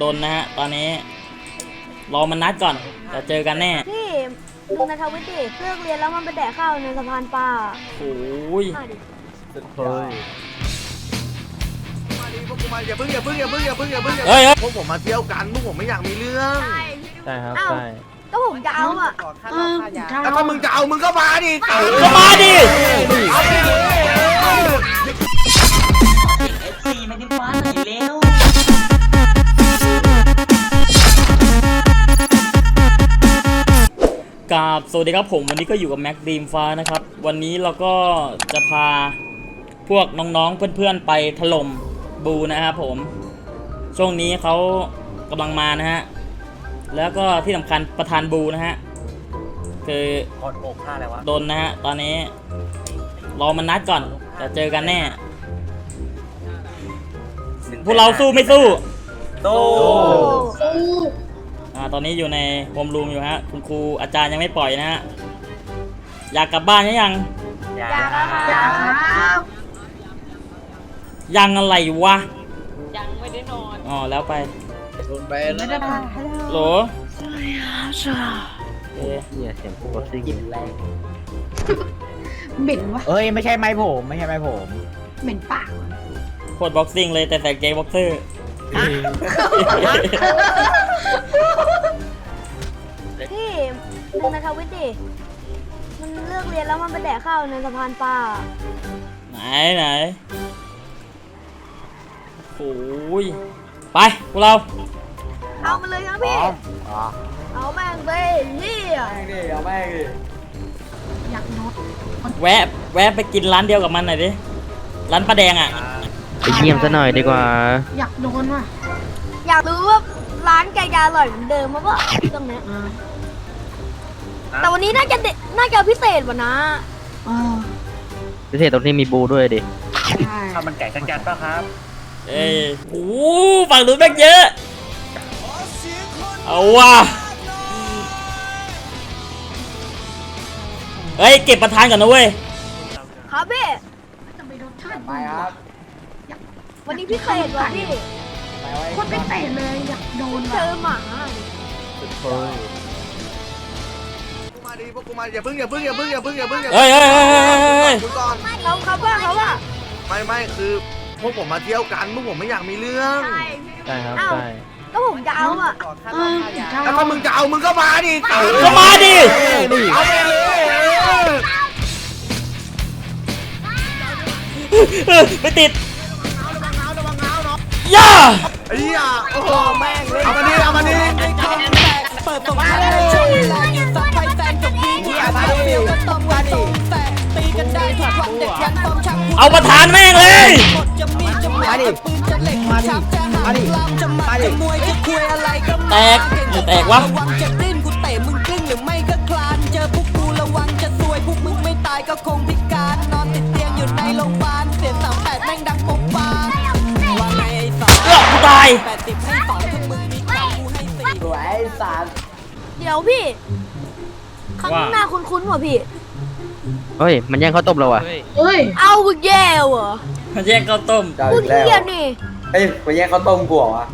โดนนะฮะ ตอนนี้ รอมันนัดก่อนจะเจอกันแน่พี่ดูในทวิตดิเลิกเรียนแล้วมันไปแดกข้าวในสะพานปลาโอ้ยมาดิเฮ้ยมาดิพวกกูมาอย่าเพิ่งอย่าเพิ่งอย่าเพิ่งอย่าเพิ่งอย่าเพิ่งอย่าเฮ้ยเฮ้ยพวกผมมาเที่ยวกันพวกผมไม่อยากมีเรื่องใช่ครับอ้าวใช่ก็ผมจะเอาอะแล้วถ้ามึงจะเอามึงก็มาดิเอาก็มาดิเอาไปเลยเอฟซีไม่ได้ฟ้าไหนเร็ว สวัสดีครับผมวันนี้ก็อยู่กับแม็กดีมฟ้านะครับ วันนี้เราก็จะพาพวกน้องๆเพื่อนๆไปถล่มบูนะครับผม ช่วงนี้เขากำลังมานะฮะ แล้วก็ที่สำคัญประธานบูนะฮะ คือกดอกค่าอะไรวะโดนนะฮะ ตอนนี้รอมันนัดก่อนจะเจอกันแน่ พวกเราสู้ไม่สู้โต อ่าตอนนี้อยู่ในโฮมรูมอยู่ฮะคุณครูอาจารย์ยังไม่ปล่อยนะฮะอยากกลับบ้านยังยัง อย่าอยากอะครับยังอะไรวะยังไม่ได้นอนอ๋อแล้วไปโดนไปไม่ได้นอนโหลเอ๊ะเนี่ยเสียงพวกรถซิ่งเหม็นวะเอ้ยไม่ใช่ไม้ผมไม่ใช่ไม้ผมเหม็นปากโคตรบ็อกซิ่งเลยแต่ใส่เกงบ็อกเซอร์ พี่ดูในทวิตดิ มันเลิกเรียนแล้วมันไปแดกข้าวในสะพานปลาไหนไหนโอ้ยไปพวกเราเอามาเลยนะพี่เอาแม่งไปเฮียอยากนอนแวะแวะไปกินร้านเดียวกับมันหน่อยดิร้านป้าแดงอะ ไปเยี่ยมซะหน่อยดีกว่า อยากโดนว่ะอยากรู้ว่าร้านแกจะอร่อยเหมือนเดิมมั้ยวะตรงเนี้ยอ่าแต่วันนี้น่าจะเด็ดน่าจะพิเศษกว่านะเออพิเศษตรงที่มีบูด้วยดิ ใช่ข้าวมันไก่สักจานป่ะครับ เอ้ยโอ้ฝั่งนู้นแม่งเยอะ เอาว่ะเฮ้ย เก็บประธานก่อนนะเว้ยครับพี่จะไปรสชาติไปครับ วันนี้พิเศษว่ะพี่โคตรพิเศษเลยอยากโดนเจว่ะอหมาเฮ้ยมาดิพวกกูมาอย่าเพิ่งอย่าเพิ่งอย่าเพิ่งอย่าเพิ่งอย่าเพิ่งอย่าเฮ้ยเฮ้ยเฮ้ยเฮ้ยเฮ้ยคุณก่อนเขาเขาว่าเขาว่าไม่ไม่คือพวกผมมาเที่ยวกันพวกผมไม่อยากมีเรื่องใช่ครับอ้าวใช่ก็ผมจะเอาอะเออจะแล้วถ้ามึงจะเอามึงก็มาดิเอาก็มาดิเอาไปเลยเออไม่ติด ย่าไอ้เหี้ยโอ้โหแม่งเลยเอามาดิเอามาดิเปิดตรงมาเลยช่วงเลากินซักไฟแซงกับพี่ที่อาศัยเฟียวก็ต้องมาส่งแต่ตีกันได้ทุกวันเด็กยังต้องชักเอาประธานแม่งเลยหมดจะมีจะหมดจะปืนจะเหล็กมาชักจะหางลามจะหมัดจะมวยจะคุยอะไรก็แตมากไม่แตกวะระวังจะดิ้นกูเตะมึงกลิ้งหรือไม่ก็คลานเจอพวกกูระวังจะซวยพวกมึงไม่ตายก็คงพิ ตาย แปดสิบให้สองถ้ามึงมีความกูให้สี่เดี๋ยวพี่ข้างว่า หน้าคุ้นๆว่ะพี่ เฮ้ย มันแย่งข้าวต้มเราอะเอ้ยเอาบึกแย่เหรอแยกข้าวต้มพูดเฮียนี่เฮ้ยไปแย่งข้าวต้มกูเหรอวะ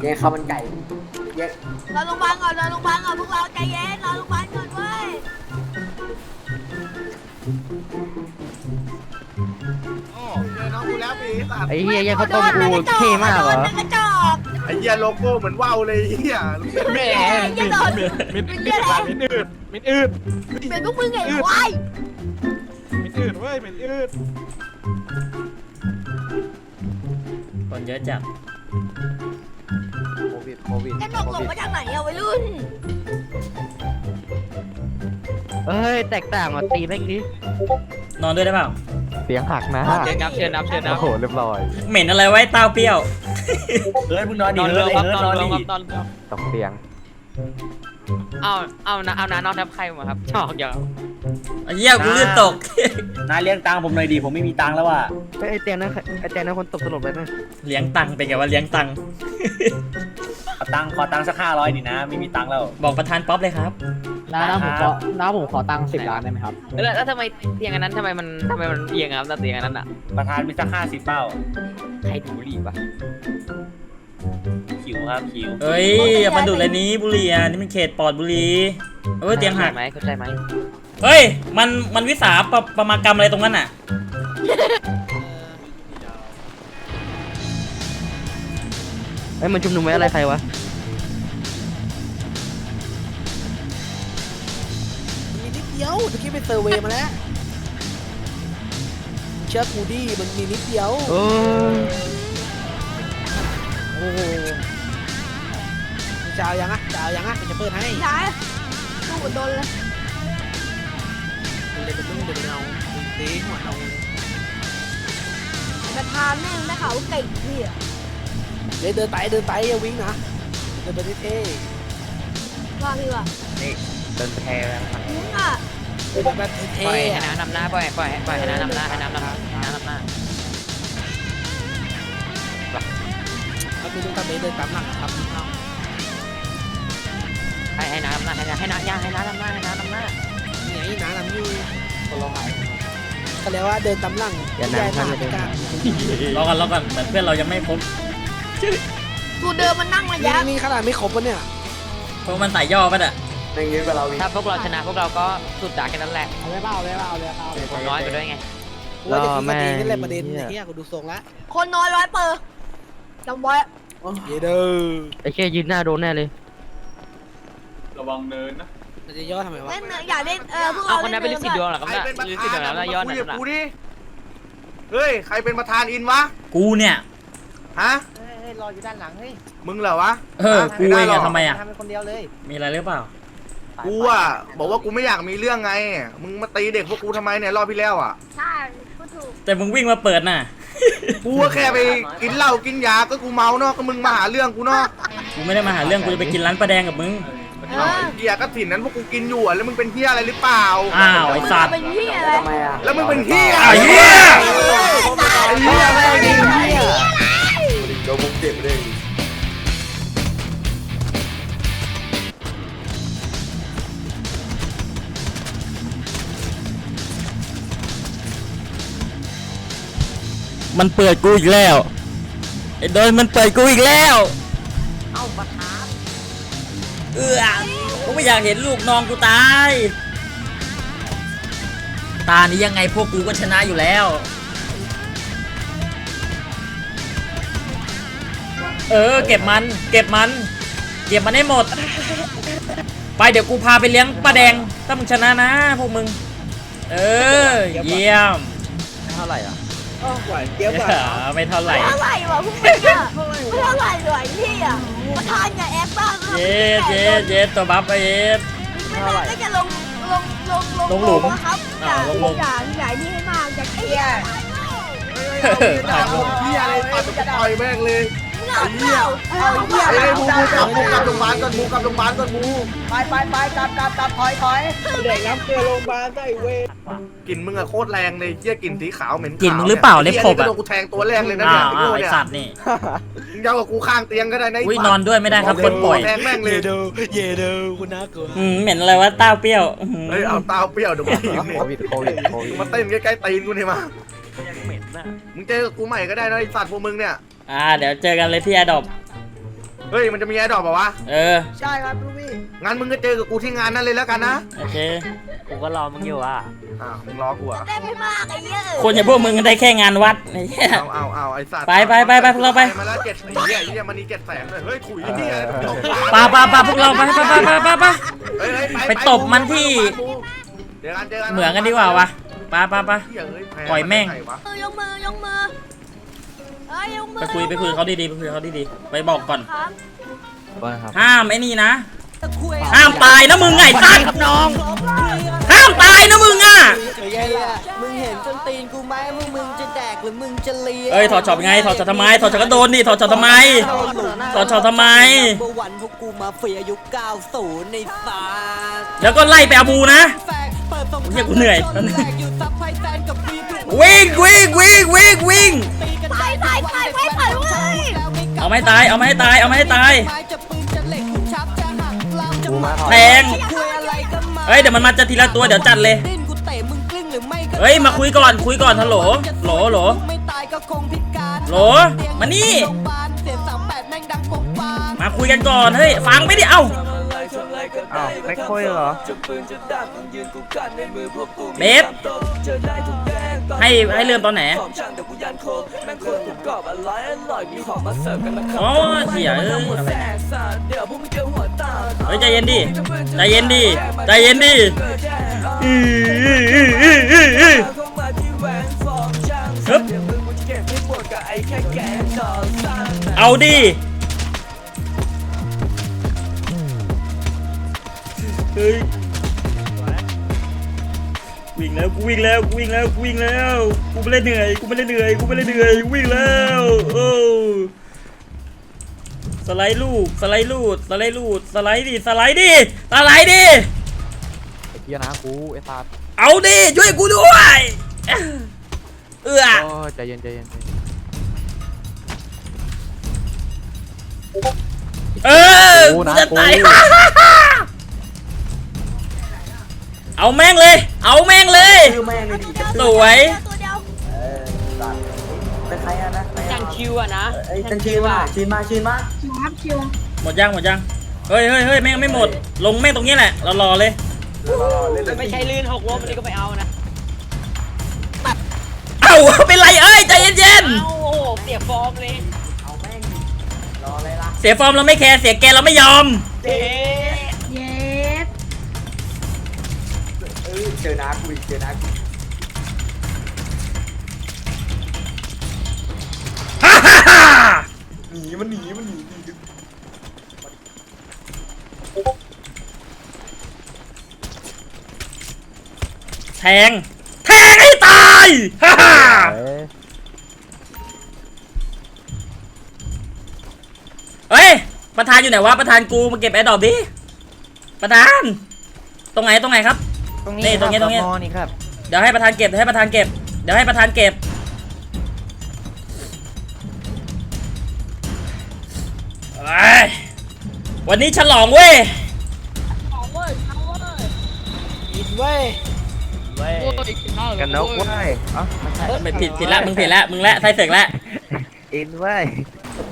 แย่งข้าวมันไก่แย่งรอโรงพยาบาลก่อนรอโรงพยาบาลก่อนพวกเราใจเย็นรอโรงพยาบาลก่อนเว้ย ปีศาจไอ้เหี้ยแย่งข้าวต้มกูเท่มากเหรอกระจอกไอ้เหี้ยโลโก้เหมือนว่าวเลยไอ้เหี้ยแม่จะโดนมิดมิดมิดอืดมิดอืดเป็นพวกมึงไงควายคนเยอะจัดโควิดโควิดกระหนกหลงมาจากไหนอะวัยรุ่นเฮ้ยแตกต่างว่ะตีแม่งดินอนด้วยได้เปล่าเสียงหักนะเชิญนับเชิญนับเชิญนับโอ้โหเรียบร้อยเหม็นอะไรไว้เต้าเปรี้ยวเฮ้ยมึงนอนดีนอนเฮ้เรืยอครับเฮ้ยนอนนอนเรือดีครับนอนเรือตกเตียงเอาเอานะเอานะนอนทับใครมาครับชอกเยอะไอ้ เหี้ยกูลื่นตก นายเลี้ยงตังค์ผมหน่อยดีผมไม่มีตังค์แล้วว่ะเฮ้ยไอเตียงนั้นไอเตียงนั้นคนตบสลบเลยนะเลี้ยงตังค์เป็นไงว่าเลี้ยงตังค์ขอตังค์ขอตังค์สักห้าร้อยดินะ ไม่มีตังค์แล้ว บอกประธานป๊อปเลยครับน้าผมขอน้าผมขอตังค์สิบล้านได้ไหมครับ แล้วแล้วทำไมเตียงอันนั้นทำไมมันทำไมมันเอียงครับเตียงอันนั้นอะประธานมีสักห้าสิบเป้าใครดูรีบอะ คิวครับคิวเอ้ยอย่ามาดูดเลยนี้บุหรี่อะนี่มันเขตปลอดบุหรี่เอ้ยเตียงหักไหมเข้าใจไหมเฮ้ยมันมันวิสาประประมากรรมอะไรตรงนั้นอะเฮ้ยมันชุมนุมไว้อะไรใครวะมีนิดเดียวตะกี้ไปเซอร์เวย์มาแล้วเชื่อกูดิมันมีนิดเดียวโอ้ย โอ้โหมึงจะเอายังอะจะเอายังอะกูจะเปิดให้ย้ายตู้เหมือนโดนเลยเดี๋ยวจะมึงเดี๋ยวจะเอามึงตีหัวเอาประธานแม่งได้ข่าวว่าเก่งพี่อะเดี๋ยวเดินไปเดินไปอย่าวิ่งนะเดินไปเท่ว่าพี่ว่าเดินแพ้แล้วมึงอะๆเดินแบบปเท่ล่อยๆให้อะน้ำนำหน้าปล่อยปล่อยปล่อยให้น้ำนำหน้าให้น้ำนำให้น้ำนำหน้า ถ้าคุณต้องทำเดินตามหลังครับให้ให้น้ำนำหน้าให้น้ำให้น้ำย่าให้น้ำนำหน้าให้น้ำนำหน้าไหนนะนำยู่คนละหายก็เรียกว่าเดินตามหลังอย่านั่งหน้าอย่าเดินรอกันรอกันเหมือนเพื่อนเรายังไม่พบกูเดินมานั่งระยะนี่ขนาดไม่ครบปะเนี่ยพวกมันสายย่อป่ะน่ะแม่งเยอะกว่าเราถ้าพวกเราชนะพวกเราก็สุดดาแค่นั้นแหละเอาเลยเปล่าเลยเปล่าเลยเปล่าคนน้อยไปด้วยไงกูว่าจะคิดกันเองนั่แหละประเด็นเหี้ยกูดูทรงล้วคนน้อยร้อยเปอร์จำไว้ เยเด้อไอ้เชี่ยยืนหน้าโดนแน่เลยมันจะย่อทำไมวะเล่นเนื้ออยากเล่นเออพวกเอาเราคนนั้นเป็นลิขสิทธิ์ดวงเหรอครับใครเนี่ยเป็นประลิขสิทธาธิ์นดวงแล้วอะย้อนคุหยน่อยกับนะกูดิเฮ้ยใครเป็นประธานอินวะกูเนี่ย ฮะเฮ้ยรออยู่ด้านหลังเฮ้ยมึงเหรอวะเออ กูเองอะทำไมอะทำเป็นคนเดียวเลยมีอะไรหรือเปล่า กูอะบอกว่ากูไม่อยากมีเรื่องไง มึงมาตีเด็กพวกกูทำไมเนี่ยรอบที่แล้วอะใช่พูดถูกแต่มึงวิ่งมาเปิดน่ะ กูก็แค่ไปกินเหล้ากินยาก็กูเมาเนาะก็มึงมาหาเรื่องกูเนาะกูไม่ได้มาหาเรื่องกูจะไปกินร้านปลาแดงกับมึง เอเอาอไอ้เฮียก็ถิ่นนั้นพวกกูกินอยู่อะแล้วมึงเป็นเฮียอะไรหรือเปล่า อ้าวไอ้สัตว์ เป็นพี่อะไรแล้วมึงเป็นเฮียไอ้เหี้ย ไอ้เฮียแม่งไอ้เฮียมั นเปิดกูอีกแล้วไอ้โดนมันเปิดกูอีกแล้วเอ้าประธานเออกูไม่อยากเห็นลูกน้องกูตายตานี้ยังไงพวกกูก็ชนะอยู่แล้ว เออ เก็บมันเก็บมัน เก็บมันให้หมด ไปเดี๋ยวกูพาไปเลี้ยงป้าแดงถ้ามึงชนะนะพวกมึง เออ เยี่ยมเท่าไหร่อะ หวานเจี๊ยบอะไม่เท่าไหร่ เท่าไหร่วะพวกมึงอะไม่เท่าไหร่เลยพี่อะประธานอย่าแอปบ้างเย็ดเย็ดเย็ดตัวบัฟไปเย็ด ไม่ได้ก็จะลงลงลงลงหลุมนะครับออ่าย่างใหลุมอย่าอย่านี่ให้มากอย่าเครียดด่าผมเฮียอะไรปัดจะต่อยแม่งเลย เอาเปล่าเอาเปล่าไอ้บูบูกลับบูกลับโรงพยาบาลก่อนบูกลับโรงพยาบาลก่อนบูไปไปไปกลับกลับกลับถอยถอยเด็กรับเกลือโรงพยาบาลใส่เวรกลิ่นมึงอะโคตรแรงเลยเฮียกลิ่นสีขาวเหม็นกลิ่นมึงหรือเปล่าเล็บขบอะโดนกูแทงตัวแรกเลยนะอ้าเนี่ยวไอ้โง่อ้าวไอเนี่ยสัตว์นี่มึงยาวกับกูข้างเตียงก็ได้นะอุ้ยนอนด้วยไม่ได้ครับคนป่วยแทงแม่งเลยเดอเยเดอคุณน่ากลัวอืมเหม็นอะไรวะเต้าเปรี้ยวอื้อหือเฮ้ยเอาเตาเปรี้ยวเดี๋ยวกูทีนี่โควิดโควิดโควิดมาเต้นใกล้ๆตีนกูนี่มายังเหม็นน่ะมึงเจอกูใหม่ก็ได้นะไอ้สัตว์พวกมึงเนี่ย อ่า เดี๋ยวเจอกันเลยที่แอดอบเฮ้ย มันจะมีแอร์ดรอปเปล่าวะ เออ ใช่ครับลูกพี่งั้นมึงก็เจอกับกูที่งานนั้นเลยแล้วกันนะ โอเค กูก็รอมึงอยู่อะ อ้าว มึงรอกูเหรอะ ได้ไม่มากไอ้เหี้ยคนอย่างพวกมึงได้แค่งานวัดไอ้เหี้ย เอาเอาเอาไอสัตว์ไปไปไปไปพวกเราไป มาแล้วเจ็ดไอ้เหี้ยไอ้เหี้ยมันนี่เจ็ดแสนเลยเฮ้ยถุยไอ้เหี้ยปาปาปาพวกเราไปไปไปไปไปไป เฮ้ยเฮ้ยไปตบมันที่เจอกันเจอกันเหมือนกันดีกว่าวะปาปาปา เหี้ยเอ้ยแพ้ปล่อยแม่ง ไหนวะมือยกมือยกมือ เอ้ยยกมือไปคุยไปคุยกับเขาดีๆไปคุยกับเขาดีๆไปบอกก่อน ครับว่าครับห้ามไอ้นี่นะ ห้ามตายนะมึงไงสัตว์ครับน้องห้ามตายนะมึงอะเหี้ยมึงเห็นส้นตีนกูไหมมึงมึงจะแดกหรือมึงจะเลียเอ้ยถอดช็อปไงถอดช็อปทำไมถอดช็อปก็โดนนี่ถอดช็อปทำไม ถอดช็อปทำไม เมื่อวันพวกกูมาเฟียยุค90ในศาสตร์แล้วก็ไล่ไปอาบูนะ แฟก เปิดสงคเหี้รายมกูเหนื่อยชนแรกอยู่ซับไพแฟนกับวีพวกมึวิ่งวิ่งวิ่งวิ่งวิ่งตีกันตายตายตายไม่ตายเว้ยเอาไม่ตายเอาไม่ให้ตายเอาไม่ให้ตายไม้จะปืนจะเหล็กจะชับจะหักลามจะมัดแทงคุยอะไรก็มาเฮ้ยเดี๋ยวมันมาจะทีละตัวเดี๋ยวจัดเลยดิ้นกูเตะมึงกลิ้งหรือไม่ก็เฮ้ยมาคุยก่อนคุยก่อนฮัลโหลโหลโหลไม่ตายก็คงพิการโหลมานี่โรงพยาบาลเสียงสามแปดแม่งดังปกปางมาคุยกันก่อนเฮ้ยฟังไม่ดิเอ้าอ้าวไม่คุยเหรอเบฟให้ให้เริ่มตอนไหนโอ้เสียเอ้ยอะไรเฮ้ยใจเย็นดิใจเย็นดิใจเย็นดิอื้ออื้ออื้ออื้ออื้ออื้อฮึบเอาดิ เฮ้ยวิ่งแล้วกูวิ่งแล้วกูวิ่งแล้วกูวิ่งแล้วกูไม่ได้เหนื่อยกูไม่ได้เหนื่อยกูไม่ได้เหนื่อยวิ่งแล้วโอ้สไลด์ลูกสไลด์ลูดสไลด์ลูดสไลด์ดิสไลด์ดิสไลด์ดิเฮียนะกูไอ้สัตว์เอาดิช่วยกูด้วยเอื้อโอ้ใจเย็นใจเย็นใจเย็นเออกูจะตาย เอาแม่งเลย เอาแม่งเลยสวย ตัวเดียวจังคิวอะนะจังชีมาชีมาชีมาคิวครับคิวหมดยังหมดยัง เฮ้ยเฮ้ยเฮ้ยแม่งไม่หมด ลงแม่งตรงนี้แหละ เรารอเลยไม่ใช่ลื่นหกล้มอันนี้ก็ไม่เอานะเอ้าเป็นไรเอ้ยใจเย็นเอาโอ้โหเสียฟอร์มเลยๆเสียฟอร์มเราไม่แคร์ เสียแกเราไม่ยอม เจ๊ เจอน้ากูอีกเจอน้ากูฮ่าฮ่าฮ่าหนีมันหนีมันหนีแทง แทงให้ตายฮ่าฮ่าเฮ้ย ประธานอยู่ไหนวะ ประธานกูมาเก็บแอร์ดอปดิ ประธาน ตรงไหน ตรงไหนครับ ตรงนี่นี้ตรงนี้ตรงนี้นี่ครับเดี๋ยวให้ประธานเก็บเดี๋ยวให้ประธานเก็บ เดี๋ยวให้ประธานเก็บ เอ้ยวันนี้ฉลองเว้ยอินเว้ยกันนกเว้ยอ๋อไม่ผิดผิดละมึงผิดละมึงละไทยเสกละ อินเว้ย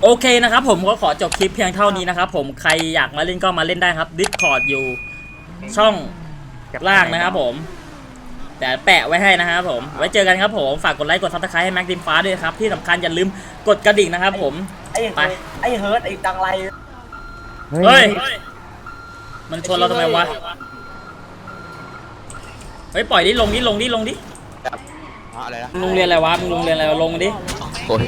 โอเคนะครับผมก็ขอจบคลิปเพียงเท่านี้นะครับผมใครอยากมาเล่นก็มาเล่นได้ครับ Discord อยู่ช่อง ล่างนะครับผม แต่แปะไว้ให้นะครับผม ไว้เจอกันครับผมฝากกดไลค์กดซับสไครต์ให้แม็กดิมฟ้าด้วยครับที่สำคัญอย่าลืมกดกระดิ่งนะครับผม ไอ้ไป ไอ้เฮิร์ตไอ้ตังไรเฮ้ยมันชนเราทำไมวะเฮ้ยปล่อยดิลงดิลงดิลงดิอะไรนะมึงโรงเรียนอะไรวะมึงโรงเรียนอะไรวะลงดิ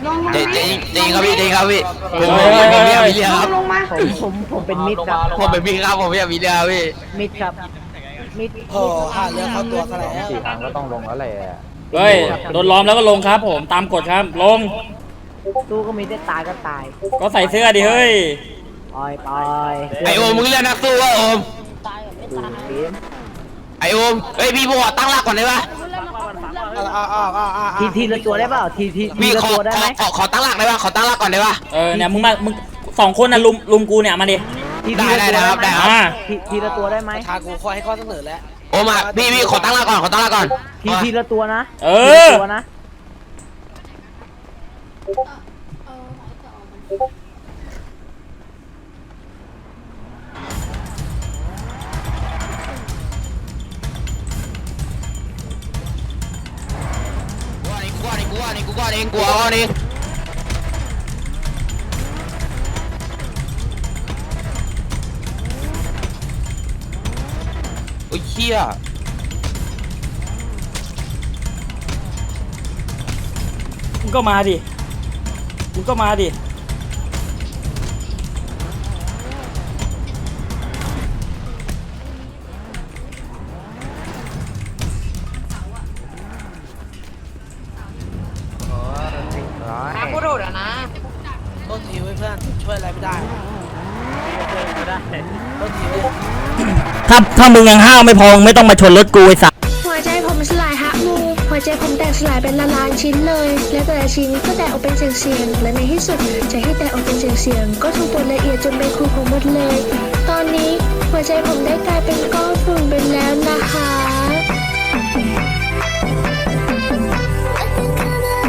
ลงมาจริงจริงจริงครับพี่จริงครับพี่เฮ้ผมยผมอยากมีเรื่องครับลงมาผมผมเป็นมิดครับผมเป็นพี่ครับผมอยากมีเรื่องครับพี่มิดครับ มิดโอ้หาเรื่องเข้าตัวเขาแล้วสี่ครั้งก็ต้องลงแล้วแหละเฮ้ยโดนล้อมแล้วก็ลงครับ ผมตามกฎครับ ลงตู้ก็มีได้ตายก็ตายก็ใส่เสื้อดิเฮ้ยปล่อยปล่อยไอโอมมึงเลือกนักสู้วะโอมทีมไอโอมเฮ้ยพี่ผมขอตั้งหลักก่อนได้ปะอ้าวอ้าวอ้าวอ้าวทีทีละตัวได้เปล่าทีทีทีพี่ละขอตัวได้ขไหมอขอขอตั้งหลักได้ปะขอตั้งหลักก่อนได้ปะเออเนี่ยมึงมามึงสองคนน่ะลุมลุมกูเนี่ยมาดิ ทีทีละได้ตัวได้ครับได้ครับ อ่า ทีทีละตัวได้ไหมทางกูคอยให้ข้อเสนอแล้ว โอมอะพี่พี่ขอตั้งหลักก่อนขอตั้งหลักก่อนทีทีละตัวนะเอทีละอตัวนะกูก่อนเองกูก่อนเองกูก่อนเองกูก่อนเอง โอ้ยเชี่ยมึงก็มาดิ มึงก็มาดิกูโดดอะนะต้นทีไว้เพื่อนช่วยอะไรไม่ได้ต้นทีไว้ ถ้าถ้ามึงยังห้าวไม่พองไม่ต้องมาชนรถกูไอ้สัสหัวใจผมสลายฮะมูหัวใจผมแตกสลายเป็นละานชิ้นเลย และแต่ละชิ้นก็แตกออกเป็นเสียงๆและในที่สุดจะให้แตกออกเป็นเสียงๆก็ถูกบดละเอียดจนเป็นครูของหมดเลย ตอนนี้หัวใจผมได้กลายเป็นก้อนฝุ่นไปแล้วนะคะ